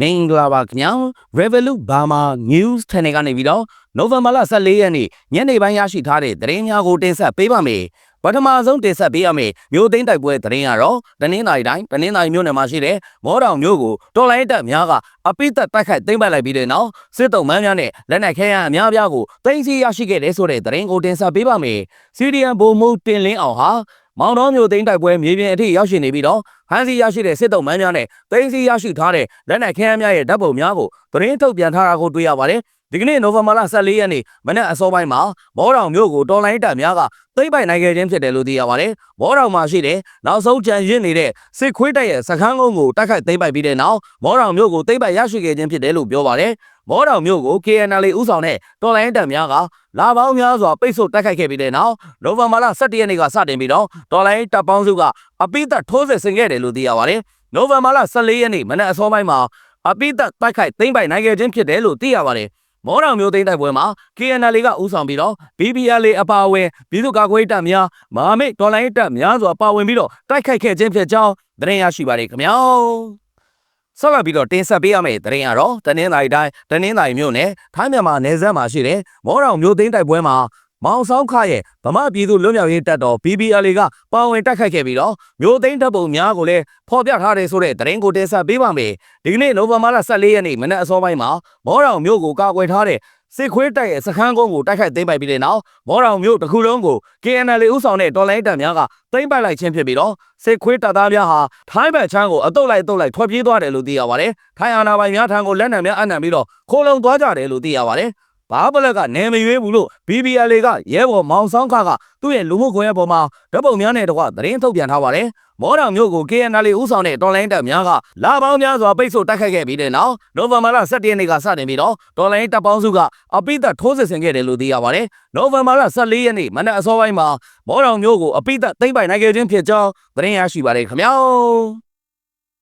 မင်္ဂလာပါခင်ဗျာ Revolut Burma News Channel ကနေပြီးတော့နိုဝင်ဘာလ14ရက်နေ့ညနေပိုင်းရရှိထားတဲ့သတင်းများကိုတင်ဆက်ပေးပါမယ်ပထမဆုံးတင်ဆက်ပေးရမယ့်မြို့သိမ်းတိုက်ပွဲသတင်းကတော့တနင်္လာရီတိုင်းတနင်္လာရီမြို့နယ်မှာရှိတဲ့မောတောင်မြို့ကိုတော်လိုင်းတပ်များကအပိသက်တိုက်ခိုက်သိမ်းပိုက်လိုက်ပြီးတဲ့နောက်စစ်တုံးမန်းများနဲ့လက်နက်ခဲယမ်းအများအပြားကိုတင်စီရရှိခဲ့တဲ့ဆိုတဲ့သတင်းကိုတင်ဆက်ပေးပါမယ်စီရီယန်ဘိုမူတင်လင်းအောင်ဟာ မောင်တော်မြို့သိမ်းတိုက်ပွဲမြေပြင်အထိရောက်ရှိနေပြီးတော့ဟန်စီရရှိတဲ့စစ်တုံးမန်းများနဲ့သိမ်းစီရရှိထားတဲ့လက်နက်ခဲယမ်းများရဲ့ဓာတ်ပုံများကိုသတင်းထုတ်ပြန်ထားတာကိုတွေ့ရပါတယ် ဒီကနေ့နိုဝင်ဘာလ14ရက်နေ့မနက်အစောပိုင်းမှာမောတောင်မြို့ကိုတော်လိုင်းတပ်များကသိမ်းပိုက်နိုင်ခဲ့ခြင်းဖြစ်တယ်လို့သိရပါတယ်။မောတောင်မှာရှိတဲ့နောက်ဆုံးကြံရင့်နေတဲ့စစ်ခွေးတပ်ရဲ့စခန်းကုန်းကိုတိုက်ခိုက်သိမ်းပိုက်ပြီးတဲ့နောက်မောတောင်မြို့ကိုသိမ်းပိုက်ရရှိခဲ့ခြင်းဖြစ်တယ်လို့ပြောပါတယ်။မောတောင်မြို့ကို KNL ဥဆောင်တဲ့တော်လိုင်းတပ်များကလာပေါင်းများစွာပိတ်ဆို့တိုက်ခိုက်ခဲ့ပြီးတဲ့နောက်နိုဝင်ဘာလ17ရက်နေ့ကစတင်ပြီးတော့တော်လိုင်းတပ်ပေါင်းစုကအပိသက်ထိုးစစ်ဆင်ခဲ့တယ်လို့သိရပါတယ်။နိုဝင်ဘာလ14ရက်နေ့မနက်အစောပိုင်းမှာအပိသက်တိုက်ခိုက်သိမ်းပိုက်နိုင်ခဲ့ခြင်းဖြစ်တယ်လို့သိရပါတယ်။ မောတော်မျိုးသိန်းတိုက်ပွဲမှာ KNL ကဦးဆောင်ပြီးတော့ BBL အပါအဝင်ပြည်သူ့ကာကွယ်ရေးတပ်များမဟာမိတ်တော်လိုင်းတပ်များစွာပါဝင်ပြီးတော့တိုက်ခိုက်ခဲ့ခြင်းဖြစ်ကြောင်းသတင်းရရှိပါတယ်ခင်ဗျာဆက်လက်ပြီးတော့တင်ဆက်ပေးရမယ့်သတင်းကတော့တနင်္လာရီတိုင်းတနင်္လာရီမြို့နယ်ထိုင်းမြန်မာနယ်စပ်မှာရှိတဲ့မောတော်မျိုးသိန်းတိုက်ပွဲမှာ မောင်ဆောင်ခရဲ့ဗမာပြည်သူလွတ်မြောက်ရေးတပ်တော် BBL ကပါဝင်တိုက်ခိုက်ခဲ့ပြီးတော့မျိုးသိန်းတပ်ပုံများကိုလည်းဖော်ပြထားတယ်ဆိုတဲ့သတင်းကိုတင်ဆက်ပေးပါမယ်ဒီကနေ့နိုဝင်ဘာလ14ရက်နေ့မနက်အစောပိုင်းမှာမောတော်မျိုးကိုကာကွယ်ထားတဲ့စစ်ခွေးတိုက်ရဲ့စခန်းကုန်းကိုတိုက်ခိုက်သိမ်းပိုက်ပြီးတဲ့နောက်မောတော်မျိုးတစ်ခုလုံးကို KNL ဥဆောင်တဲ့တော်လိုင်းတပ်များကသိမ်းပိုက်လိုက်ခြင်းဖြစ်ပြီးတော့စစ်ခွေးတပ်သားများဟာထိုင်းဘက်ချမ်းကိုအတုတ်လိုက်အတုတ်လိုက်ထွက်ပြေးသွားတယ်လို့သိရပါတယ်။ထိုင်းအာဏာပိုင်များထံကိုလက်နက်များအနှံပြီးတော့ခိုးလုံသွားကြတယ်လို့သိရပါတယ်။ ဘားပလက်ကနယ်မရွေးဘူးလို့ BBL ကရဲဘော်မောင်ဆောင်ခကသူ့ရဲ့လူမှုကွန်ရက်ပေါ်မှာဓာတ်ပုံများနဲ့တကွသတင်းထုတ်ပြန်ထားပါတယ်။မော်တော်မျိုးကို KNL ဥဆောင်တဲ့တော်လိုင်းတပ်များကလာပေါင်းများစွာပိတ်ဆို့တိုက်ခိုက်ခဲ့ပြီးတဲ့နောက်နိုဝင်ဘာလ17ရက်နေ့ကစတင်ပြီးတော့တော်လိုင်းတပ်ပေါင်းစုကအပိသက်ထိုးစစ်ဆင်ခဲ့တယ်လို့သိရပါတယ်။နိုဝင်ဘာလ14ရက်နေ့မနက်အစောပိုင်းမှာမော်တော်မျိုးကိုအပိသက်သိမ်းပိုက်နိုင်ခဲ့ခြင်းဖြစ်ကြောင်းသတင်းရရှိပါတယ်ခင်ဗျာ။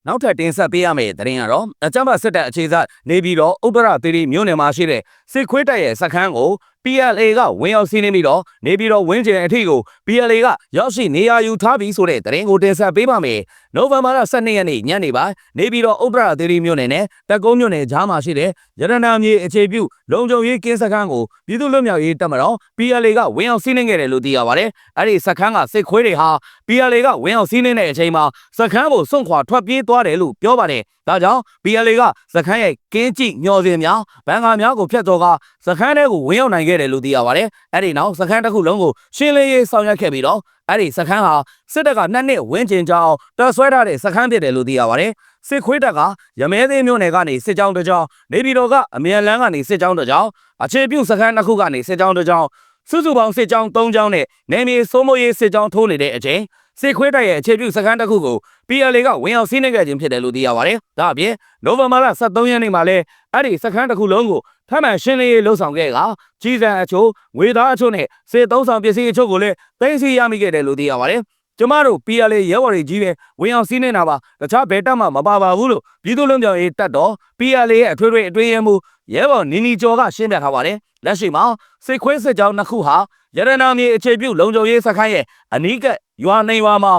နောက်ထပ်တင်ဆက်ပေးရမယ့်သတင်းကတော့အကြမ်းဖက်စစ်တပ်အခြေစိုက်နေပြီးတော့ဥတ္တရသီရိမြို့နယ်မှာရှိတဲ့စစ်ခွေးတပ်ရဲ့စခန်းကို PLA ကဝင်ရောက်စီးနင်းပြီးတော့နေပြီးတော့ဝင်းကျင်အထိကို PLA ကရောက်ရှိနေရာယူထားပြီးဆိုတဲ့သတင်းကိုတင်ဆက်ပေးပါမယ်။နိုဝင်ဘာလ12ရက်နေ့ညနေပိုင်းနေပြီးတော့ဥတ္တရသီရိမြို့နယ်နဲ့တက်ကုန်းမြို့နယ်ကြားမှာရှိတဲ့ရတနာမြေအခြေပြုလုံခြုံရေးကင်းစခန်းကိုပြည်သူ့လွတ်မြောက်ရေးတပ်မတော် PLA ကဝင်ရောက်စီးနင်းခဲ့တယ်လို့သိရပါတယ်။အဲ့ဒီစခန်းကစစ်ခွေးတွေဟာ PLA ကဝင်ရောက်စီးနင်းတဲ့အချိန်မှာစခန်းကိုစွန့်ခွာထွက်ပြေးသွားတယ်လို့ပြောပါတယ်။ဒါကြောင့် PLA ကစခန်းရဲ့ကင်းကြည့်ညှော်စင်များဘန်ကာများကိုဖျက်တော်ကစခန်းထဲကိုဝင်ရောက်နိုင်ခဲ့တယ်လို့သိရပါတယ်။အဲ့ဒီနောက်စခန်းတစ်ခုလုံးကိုရှင်းလင်းရေးဆောင်ရွက်ခဲ့ပြီးတော့အဲ့ဒီစခန်းဟာစစ်တပ်ကနှစ်နှစ်ဝင်းကျင်ကြောင်းတပ်ဆွဲထားတဲ့စခန်းဖြစ်တယ်လို့သိရပါတယ်။စစ်ခွေးတပ်ကရမဲသေးမြို့နယ်ကနေစစ်ကြောင်းတစ်ကြောင်းနေပြည်တော်ကအမြန်လန်းကနေစစ်ကြောင်းတစ်ကြောင်းအခြေပြုစခန်းတစ်ခုကနေစစ်ကြောင်းတစ်ကြောင်းစုစုပေါင်းစစ်ကြောင်း၃ကြောင်းနဲ့နေမြေစိုးမိုးရေးစစ်ကြောင်းထိုးနေတဲ့အချိန် စစ်ခွေးတပ်ရဲ့အခြေပြုစခန်းတစ်ခုကို PLA ကဝင်အောင်စီးနှင်ခဲ့ခြင်းဖြစ်တယ်လို့သိရပါတယ်။ဒါအပြင်နိုဝင်ဘာလ23ရက်နေ့မှာလဲအဲ့ဒီစခန်းတစ်ခုလုံးကိုထပ်မံရှင်းလင်းရေးလှုပ်ဆောင်ခဲ့ကကြီးစံအချို့ငွေသားအချို့နဲ့စစ်သုံးဆောင်ပစ္စည်းအချို့ကိုလည်းသိမ်းဆည်းရမိခဲ့တယ်လို့သိရပါတယ်။ ကျမတို့ PLA ရဲဘော်တွေကြီးပဲဝင်အောင်စီးနေတာပါတခြားဘယ်တပ်မှမပါပါဘူးလို့ပြည်သူ့လုံခြုံရေးတပ်တော် PLA ရဲ့အထွေထွေအတွင်းရေးမှူးရဲဘော်နီနီကျော်ကရှင်းပြထားပါတယ်လက်ရှိမှာစစ်ခွေးစစ်ကြောင်းနှစ်ခုဟာရတနာမြေအခြေပြုလုံခြုံရေးစခန်းရဲ့အနီးကပ်ရွာနေရွာမှာ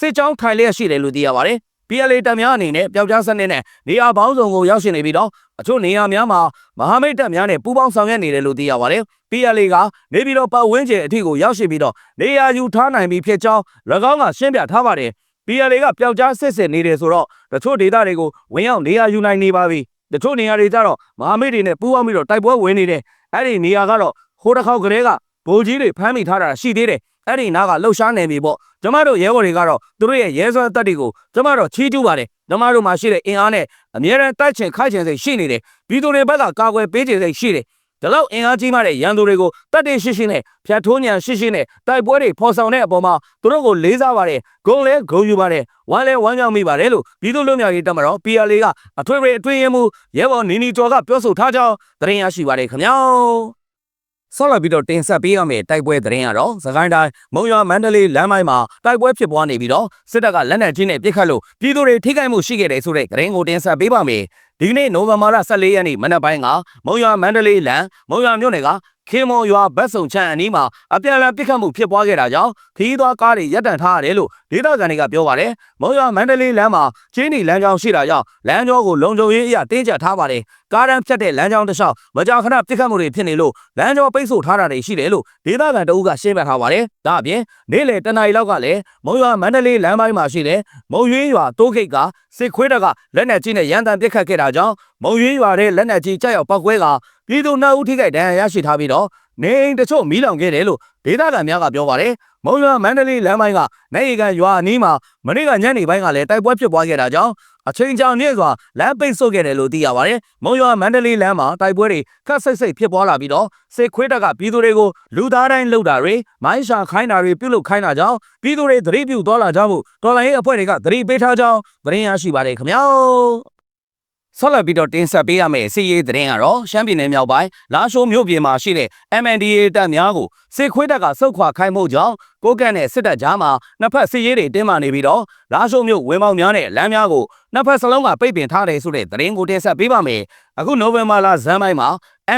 စစ်ကြောင်းထိုင်လျက်ရှိတယ်လို့သိရပါတယ် PLA တပ်များအနေနဲ့ပျောက်ကြားစနစ်နဲ့နေရာပေါင်းစုံကိုရောက်ရှိနေပြီးတော့အချို့နေရာများမှာမဟာမိတ်တပ်များနဲ့ပူးပေါင်းဆောင်ရွက်နေတယ်လို့သိရပါတယ်။ PLA ကနေပြီးတော့ပတ်ဝန်းကျင်အထိကိုရောက်ရှိပြီးတော့နေရာယူထားနိုင်ပြီဖြစ်ကြောင်း၎င်းကရှင်းပြထားပါတယ်။ PLA ကပျောက်ကြားစစ်စစ်နေတယ်ဆိုတော့တချို့ဒေသတွေကိုဝင်ရောက်နေရာယူနိုင်နေပါပြီ။တချို့နေရာတွေကျတော့မဟာမိတ်တွေနဲ့ပူးပေါင်းပြီးတော့တိုက်ပွဲဝင်နေတယ်။အဲ့ဒီနေရာကတော့ဟိုတစ်ခေါက်ကလေးကဗိုလ်ကြီးတွေဖမ်းမိထားတာရှိသေးတယ်။အဲ့ဒီနားကလှုပ်ရှားနေပြီပေါ့ကျမတို့ရဲဘော်တွေကတော့သူတို့ရဲ့ရဲစွမ်းတပ်တွေကိုကျမတို့ချီးကျူးပါတယ်ကျမတို့မှာရှိတဲ့အင်အားနဲ့အမြဲတမ်းတိုက်ချင်ခိုက်ချင်စိတ်ရှိနေတယ်ပြည်သူတွေဘက်ကကာကွယ်ပေးချင်စိတ်ရှိတယ် ဒါတော့အင်အားကြီးမှတဲ့ရန်သူတွေကိုတတ်တဲ့ရှိရှိနဲ့ဖြတ်ထိုးညံရှိရှိနဲ့တိုက်ပွဲတွေဖော်ဆောင်တဲ့အပေါ်မှာသူတို့ကိုလေးစားပါတယ်ဂုံလဲဂုံယူပါတယ်ဝမ်းလဲဝမ်းမြောက်မိပါတယ်လို့ပြည်သူ့လူမျိုးရေးတပ်မတော် PLA ကအထွေထွေအတွင်းရေးမှူးရဲဘော်နီနီကျော်ကပြောဆိုထားကြောင်းသတင်းရရှိပါတယ်ခင်ဗျာဆောက်လာပြီးတော့တင်ဆက်ပေးရမယ့်တိုက်ပွဲသတင်းကတော့သခိုင်းတိုင်းမုံရွာမန္တလေးလမ်းပိုင်းမှာတိုက်ပွဲဖြစ်ပွားနေပြီးတော့စစ်တပ်ကလက်နက်ကြီးနဲ့ပစ်ခတ်လို့ပြည်သူတွေထိခိုက်မှုရှိခဲ့တယ်ဆိုတဲ့သတင်းကိုတင်ဆက်ပေးပါမယ်။ ဒီကနေ့နိုဝင်ဘာလ14ရက်နေ့မနက်ပိုင်းကမုံရွာမန္တလေးလမ်းမုံရွာမြို့နယ်ကခင်မော်ရွာဘတ်စုံချမ်းအနီးမှာအပြန်အလှန်ပစ်ခတ်မှုဖြစ်ပွားခဲ့တာကြောင့်ခီးသွွားကားတွေရပ်တန့်ထားရတယ်လို့ဒေသခံတွေကပြောပါတယ်။မုံရွာမန္တလေးလမ်းမှာချင်းနီလမ်းကြောင်းရှိတာကြောင့်လမ်းကြောကိုလုံခြုံရေးအရတင်းကျပ်ထားပါတယ်။ကားတန်းဖြတ်တဲ့လမ်းကြောင်းတစ်လျှောက်မကြာခဏပစ်ခတ်မှုတွေဖြစ်နေလို့လမ်းကြောပိတ်ဆို့ထားတာတွေရှိတယ်လို့ဒေသခံတအုပ်ကရှင်းပြထားပါတယ်။ဒါအပြင်နေ့လယ်တနာရီလောက်ကလည်းမုံရွာမန္တလေးလမ်းပိုင်းမှာရှိတဲ့မုံရွေးရွာတိုးဂိတ်ကစစ်ခွေးတပ်ကလက်နက်ကြီးနဲ့ရန်တမ်းပစ်ခတ်ခဲ့တာကြောင့်မုံရွေးရွာတဲ့လက်နက်ကြီးကြောက်ရောက်ပောက်ကွဲက ပြည်သူနှစ်ဦးထိခိုက်ဒဏ်ရာရရှိထားပြီးတော့နေအိမ်တချို့မီးလောင်ခဲ့တယ်လို့ဒေသခံများကပြောပါတယ်။မုံရွာမန္တလေးလမ်းပိုင်းကနိုင်ရီကန်ရွာအနီးမှာမနေ့ကညနေပိုင်းကလည်းတိုက်ပွဲဖြစ်ပွားခဲ့တာကြောင့်အချိန်ကြာမြင့်စွာလမ်းပိတ်ဆို့ခဲ့တယ်လို့သိရပါတယ်။မုံရွာမန္တလေးလမ်းမှာတိုက်ပွဲတွေခက်ဆိတ်ဆိတ်ဖြစ်ပွားလာပြီးတော့စစ်ခွေးတပ်ကပြည်သူတွေကိုလူသားတိုင်းလှုပ်တာတွေမိုင်းရှာခိုင်းတာတွေပြုလုပ်ခိုင်းတာကြောင့်ပြည်သူတွေသတိပြုသွားလာကြဖို့တော်လိုင်းရေးအဖွဲ့တွေကသတိပေးထားကြောင်းသတင်းရရှိပါတယ်ခင်ဗျာ။ ဆက်လက်ပြီးတော့တင်ဆက်ပေးရမယ့်စီရေးသတင်းကတော့ရှမ်းပြည်နယ်မြောက်ပိုင်းလာရှိုးမြို့ပြင်မှာရှိတဲ့ MNDA တပ်များကိုစစ်ခွေးတပ်ကစုတ်ခွာခိုင်းမှုကြောင့်ကိုကန့်နဲ့စစ်တပ်ကြားမှာနှစ်ဖက်စစ်ရေးတွေတင်းမာနေပြီးတော့လာရှိုးမြို့ဝင်းပေါင်းများနဲ့လမ်းများကိုနှစ်ဖက်စလုံးကပိတ်ပင်ထားတယ်ဆိုတဲ့သတင်းကိုတင်ဆက်ပေးပါမယ်။အခုနိုဝင်ဘာလဇန်ပိုင်းမှာ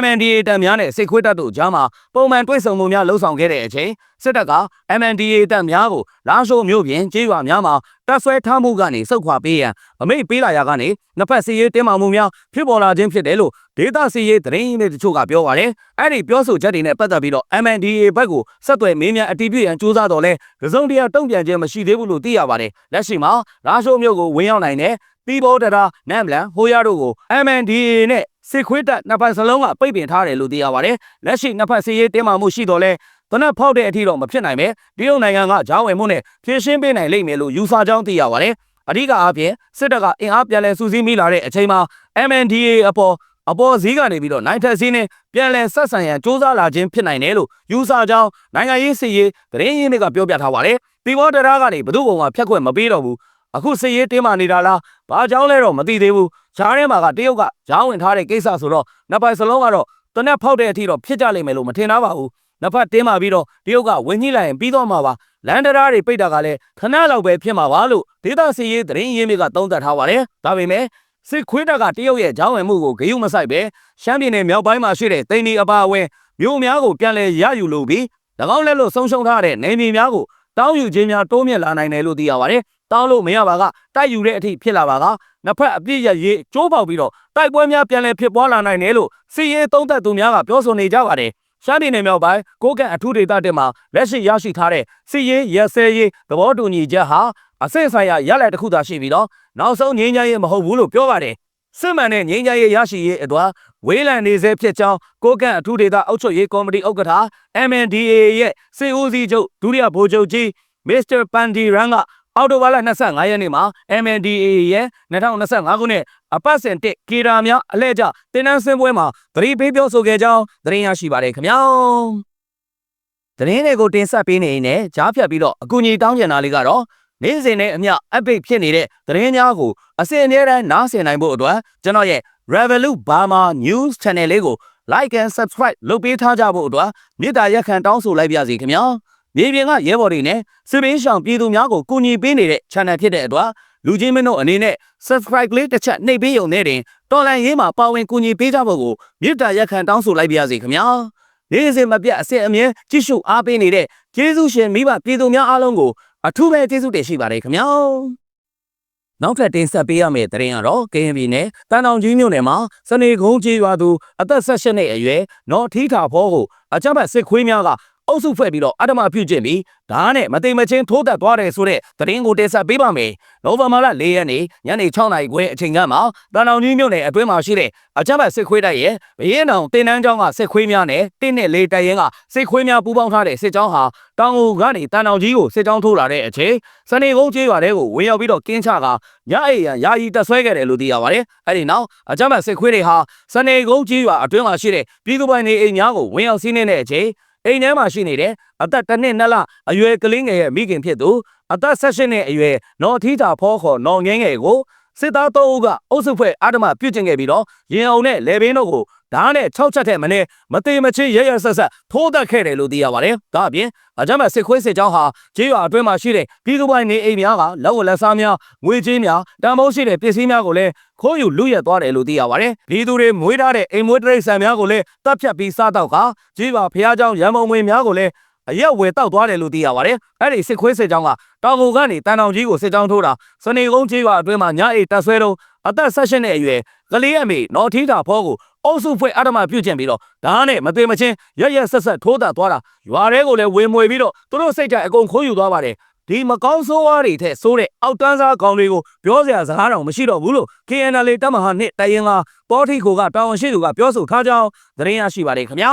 MNDA တပ်များနဲ့စစ်ခွေးတပ်တို့ကြားမှာပုံမှန်တွေ့ဆုံမှုများလှုပ်ဆောင်ခဲ့တဲ့အချိန်စစ်တပ်က MNDA တပ်များကိုလာရှိုးမြို့ပြင်ကျေးရွာများမှာတပ်ဆွဲထားမှုကနေစုခွာပေးရန်အမိန့်ပေးလာရာကနေနှစ်ဖက်စစ်ရေးတင်းမာမှုများဖြစ်ပေါ်လာခြင်းဖြစ်တယ်လို့ဒေသစစ်ရေးသတင်းရင်းတွေတချို့ကပြောပါတယ်။အဲ့ဒီပြောဆိုချက်တွေနဲ့ပတ်သက်ပြီးတော့ MNDA ဘက်ကိုဆက်သွယ်မေးမြန်းအတည်ပြုရန်ကြိုးစားတော့လဲကစုံတရာတုံ့ပြန်ခြင်းမရှိသေးဘူးလို့သိရပါတယ်။လက်ရှိမှာလာရှိုးမြို့ကိုဝင်ရောက်နိုင်တဲ့တီဘောတရာနမ်လန်ဟိုရတို့ကို MNDA နဲ့ စစ်ခွေးတပ်နှစ်ဖက်စလုံးကပိတ်ပင်ထားတယ်လို့သိရပါတယ်။လက်ရှိနှစ်ဖက်စစ်ရေးတင်းမာမှုရှိတော့လဲတနက်ဖောက်တဲ့အထိတော့မဖြစ်နိုင်ပဲတရုတ်နိုင်ငံကဂျားဝင်မှုနဲ့ဖြည့်ရှင်းပေးနိုင်လိမ့်မယ်လို့ယူဆကြောင်းသိရပါတယ်။အဓိကအပြင်စစ်တပ်ကအင်အားပြန်လည်စုစည်းမိလာတဲ့အချိန်မှာ MNDA အပေါ်အပေါ်ဈေးကနေပြီးတော့နိုင်ထက်ဈေးနဲ့ပြန်လည်ဆက်ဆံရန်စ조사လာခြင်းဖြစ်နိုင်တယ်လို့ယူဆကြောင်းနိုင်ငံရေးစစ်ရေးသတင်းရင်းတွေကပြောပြထားပါတယ်။ဒီဘောတရာကနေဘသူ့ဘုံမှာဖြတ်ခွင့်မပေးတော့ဘူး။အခုစစ်ရေးတင်းမာနေတာလား။ ဘာကြောင့်လဲတော့မသိသေးဘူး။ဂျားထဲမှာကတရုတ်ကဂျားဝင်ထားတဲ့ကိစ္စဆိုတော့နှစ်ပိုင်စလုံးကတော့တနက်ဖောက်တဲ့အထိတော့ဖြစ်ကြလိမ့်မယ်လို့မထင်သားပါဘူး။နှစ်ဖက်တင်းမာပြီးတော့တရုတ်ကဝင်ညှိလိုက်ရင်ပြီးတော့မှာပါ။လန်ဒရာတွေပိတ်တာကလည်းခဏလောက်ပဲဖြစ်မှာပါလို့ဒေသစစ်ရေးသတင်းရင်းတွေကသုံးသပ်ထားပါတယ်။ဒါပေမဲ့စစ်ခွေးတပ်ကတရုတ်ရဲ့ဂျောင်းဝင်မှုကိုဂရုမစိုက်ပဲရှမ်းပြည်နယ်မြောက်ပိုင်းမှာရှိတဲ့တိန်ဒီအပါအဝင်မြို့များကိုပြန်လည်ရယူလိုပြီး၎င်းလက်လို့ဆုံးရှုံးထားတဲ့နေမြေများကိုတောင်းယူခြင်းများတိုးမြင့်လာနိုင်တယ်လို့သိရပါတယ်။ တောင်းလို့မရပါကတိုက်ယူတဲ့အထိဖြစ်လာပါကနှစ်ဖက်အပြစ်ရရေးကျိုးပေါက်ပြီးတော့တိုက်ပွဲများပြန်လည်ဖြစ်ပွားလာနိုင်တယ်လို့စီရေးသုံးသက်သူများကပြောဆိုနေကြပါတယ်။ရှမ်းပြည်နယ်မြောက်ပိုင်းကိုကန့်အထူးဒေသတက်မှာလက်ရှိရရှိထားတဲ့စီရေးရက်စဲရေးသဘောတူညီချက်ဟာအဆင့်ဆိုင်ရာရလဒ်တစ်ခုသာရှိပြီးတော့နောက်ဆုံးငြိမ်းချမ်းရေးမဟုတ်ဘူးလို့ပြောပါတယ်စစ်မှန်တဲ့ငြိမ်းချမ်းရေးရရှိရေးအတွက်ဝေးလံနေစေဖြစ်ကြောင်းကိုကန့်အထူးဒေသအုပ်ချုပ်ရေးကော်မတီဥက္ကဋ္ဌ MNDAA ရဲ့စေဦးစီးချုပ်ဒုတိယဗိုလ်ချုပ်ကြီးမစ္စတာပန်ဒီရန်က အော်တိုဘာလ25ရက်နေ့မှာ MNDAA ရဲ့2025ခုနှစ်အပတ်စဉ်တစ်ကေရာများအလဲကျတင်နန်းစင်းပွဲမှာသတိပေးပြောဆိုခဲ့ကြောင်းသတင်းရရှိပါတယ်ခင်ဗျာသတင်းတွေကိုတင်ဆက်ပေးနေနေကြားဖြတ်ပြီးတော့အကူအညီတောင်းကျင်တာလေးကတော့နေ့စဉ်နဲ့အမျှ update ဖြစ်နေတဲ့သတင်းများကိုအစဉ်အမြဲတမ်းနားဆင်နိုင်ဖို့အတွက်ကျွန်တော်ရဲ့ Revolut Burma News Channel လေးကို like and subscribe လုပ်ပေးထားကြဖို့အတွက်မေတ္တာရက်ခံတောင်းဆိုလိုက်ပါစီခင်ဗျာ မြေပြင်ကရဲဘော်တွေနဲ့စစ်ပေးရှောင်ပြည်သူများကိုကူညီပေးနေတဲ့ channel ဖြစ်တဲ့အတွက်လူချင်းမင်းတို့အနေနဲ့ subscribe လေးတစ်ချက်နှိပ်ပေးရုံနဲ့တင်တော်လန်ရေးမှာပါဝင်ကူညီပေးကြဖို့ကိုမေတ္တာရက်ခံတောင်းဆိုလိုက်ပါစီခင်ဗျာနေ့စဉ်မပြတ်အစစ်အမြဲကြည့်ရှုအားပေးနေတဲ့ကျေးဇူးရှင်မိဘပြည်သူများအားလုံးကိုအထူးပဲကျေးဇူးတင်ရှိပါတယ်ခင်ဗျာနောက်ထပ်တင်ဆက်ပေးရမယ့်သတင်းကတော့ကရင်ပြည်နယ်တန်တောင်ကြီးမြို့နယ်မှာစနေကုန်းကြီးရွာသူအသက်16နှစ်အရွယ်နော်ထီထာဖောကိုအကြမ်းဖက်စစ်ခွေးများက အုပ်စုဖွဲ့ပြီးတော့အဓမ္မပြုကျင့်ပြီးဒါနဲ့မတိမ်မချင်းထိုးတက်သွားတယ်ဆိုတဲ့သတင်းကိုတင်ဆက်ပေးပါမယ်။နိုဝင်ဘာလ၄ရက်နေ့ညနေ6နာရီခွဲအချိန်ကမှတန်တောင်ကြီးမြို့နယ်အတွင်းမှာရှိတဲ့အကြမ်းဖက်စစ်ခွေးတိုက်ရဲ့ဘရင်တောင်တင်နန်းကျောင်းကစစ်ခွေးများနဲ့တင်းနဲ့လေးတိုက်ရင်ကစစ်ခွေးများပူးပေါင်းထားတဲ့စစ်ကြောင်းဟာတောင်ငူကနေတန်တောင်ကြီးကိုစစ်ကြောင်းထိုးလာတဲ့အချိန်စနေကုန်းကျေးရွာတဲကိုဝင်ရောက်ပြီးတော့ကင်းချကညအိမ်ရယာယီတက်ဆွဲခဲ့တယ်လို့သိရပါတယ်။အဲဒီနောက်အကြမ်းဖက်စစ်ခွေးတွေဟာစနေကုန်းကျေးရွာအတွင်းမှာရှိတဲ့ပြည်သူပိုင်နေအိမ်များကိုဝင်ရောက်စီးနှင်းတဲ့အချိန် အိမ်ထဲမှာရှိနေတဲ့အသက်တစ်နှစ်နှစ်လအရွယ်ကလေးငယ်ရဲ့မိခင်ဖြစ်သူအသက်၁၈နှစ်အရွယ်နော်ထီတာဖောခေါ်နော်ငင်းငယ်ကိုစစ်သား၃ဦးကအုပ်စုဖွဲ့အာဓမပြုတ်ကျင်ခဲ့ပြီးတော့ရင်အောင်နဲ့လေဘင်းတို့ကို ဓာတ်နဲ့၆ချက်တဲ့မနေ့မသေးမချင်းရရဆက်ဆက်ထိုးတက်ခဲ့တယ်လို့သိရပါတယ်။ဒါအပြင်အကြမ်းဖက်စစ်ခွေးစစ်ကြောင်းဟာကျေးရွာအတွင်းမှာရှိတဲ့ပြည်သူပိုင်းနေအိမ်များကလက်ဝက်လက်စားများငွေကြေးများတန်ဖိုးရှိတဲ့ပစ္စည်းများကိုလည်းခိုးယူလူရက်သွားတယ်လို့သိရပါတယ်။ပြည်သူတွေမွေးထားတဲ့အိမ်မွေးတရိတ်ဆန်များကိုလည်းတပ်ဖြတ်ပြီးစားတော့ကကျေးရွာဖျားเจ้าရံမုံမွေများကိုလည်းအရက်ဝယ်တောက်သွားတယ်လို့သိရပါတယ်။အဲ့ဒီစစ်ခွေးစစ်ကြောင်းကတောင်ကုန်ကနေတန်တောင်ကြီးကိုစစ်ကြောင်းထိုးတာစနေကုန်းကျေးရွာအတွင်းမှာညအိတ်တက်ဆွဲတော့အသက်၁၈နှစ်အရွယ်ကလေးအမေနော်ထီးတာဖောကို အုပ်စုဖွဲ့အဓမ္မပြုတ်ကျင်ပြီးတော့ဒါနဲ့မသေးမချင်းရရက်ဆက်ဆက်ထိုးတာသွားတာရွာထဲကိုလည်းဝင်မွေပြီးတော့သူတို့စိတ်ဓာတ်အကုန်ခိုးယူသွားပါတယ်ဒီမကောင်းဆိုးဝါးတွေထက်ဆိုးတဲ့အောက်တန်းစားကောင်တွေကိုပြောစရာစကားတော့မရှိတော့ဘူးလို့ KNL တပ်မဟာနှစ်တိုင်ရင်ကပေါ်ထီကိုကတာဝန်ရှိသူကပြောဆိုထားကြောင်းသတင်းရရှိပါတယ်ခင်ဗျာ